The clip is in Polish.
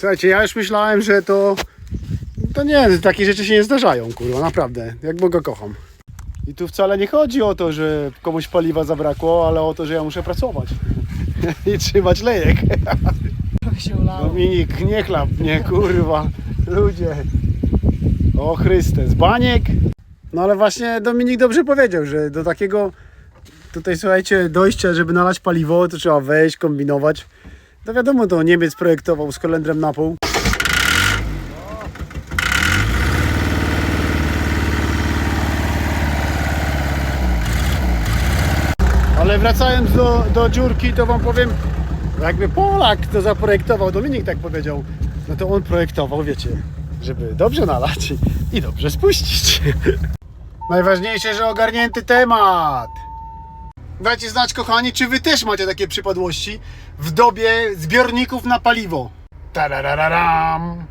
Słuchajcie, ja już myślałem, że to... To nie, takie rzeczy się nie zdarzają, kurwa, naprawdę. Jak go kocham. I tu wcale nie chodzi o to, że komuś paliwa zabrakło, ale o to, że ja muszę pracować. I trzymać lejek. Dominik, nie chlap mnie, kurwa. Ludzie. O Chryste, z baniek. No ale właśnie Dominik dobrze powiedział, że do takiego tutaj słuchajcie dojścia, żeby nalać paliwo, to trzeba wejść, kombinować. No wiadomo, to Niemiec projektował z kolendrem na pół. Ale wracając do, do dziurki, to wam powiem, jakby Polak to zaprojektował, Dominik tak powiedział, no to on projektował, wiecie, żeby dobrze nalać i dobrze spuścić. Najważniejsze, że ogarnięty temat. Dajcie znać, kochani, czy wy też macie takie przypadłości w dobie zbiorników na paliwo. Tarararam.